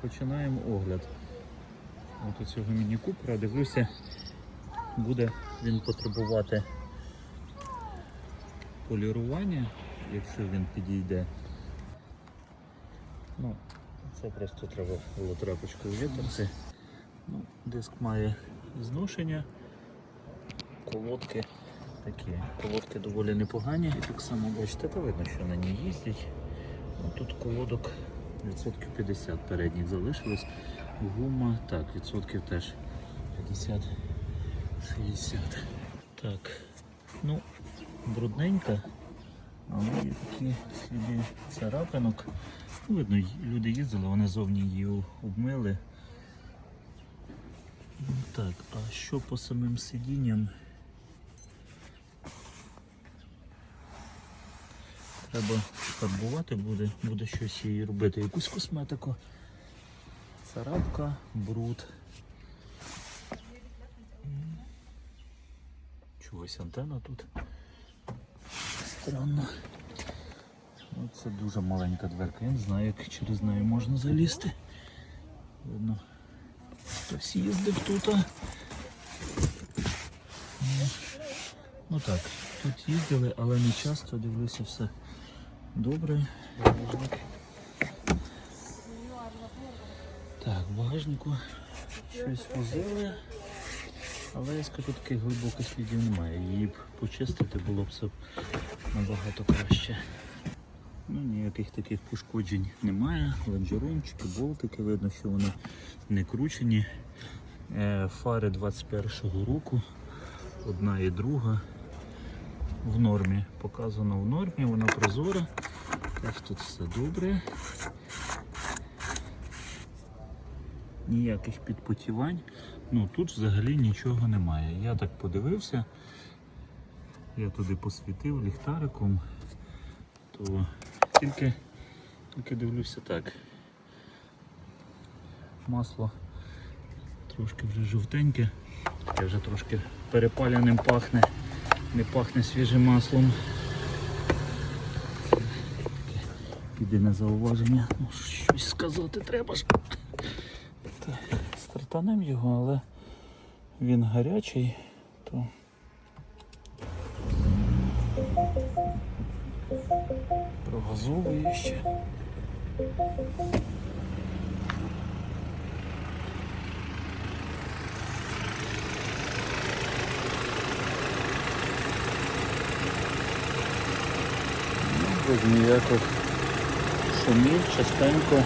починаємо огляд. От цього міні-купера, дивлюся, буде він потребувати полірування, якщо він підійде. Ну, це просто треба було тряпочкою витерти. Ну, диск має зношення, колодки такі. Колодки доволі непогані. І так само бачите, видно, що на ній їздять. Тут колодок відсотків 50 передніх залишилось. Гума, так, відсотків теж 50-60. Так, ну, брудненька, але є такі сліди царапинок. Ну, Видно, люди їздили, вони зовні її обмили. Ну, Так, а що по самим сидінням? Треба фарбувати буде, буде щось її робити. Якусь косметику. Царапка, бруд. Чогось антенна тут. Странно. Ну, це дуже маленька дверка. Я не знаю, як через неї можна залізти. Видно, хтось їздив тут. Ну так, тут їздили, але не часто дивлюся все добре. Багажник. Так, в багажнику щось возили, але я скажу, таких глибоких слідів немає. Її б почистити було б все набагато краще. Ну, ніяких таких пошкоджень немає. Лонжерончики, болтики, видно, що вони не кручені. Е, Фари 21-го року, одна і друга в нормі. Показано в нормі, вона прозора. Теж тут все добре. Ніяких підпотівань. Ну тут взагалі нічого немає. Я так подивився. Я туди посвітив ліхтариком, то тільки, тільки дивлюся так. Масло трошки вже жовтеньке, таке вже трошки перепаляним пахне, не пахне свіжим маслом. На зауваження. Ну, щось сказати треба ж. Стартанем його, але він гарячий, то прогазовує ще. Ну, без ніяких шумів, частенько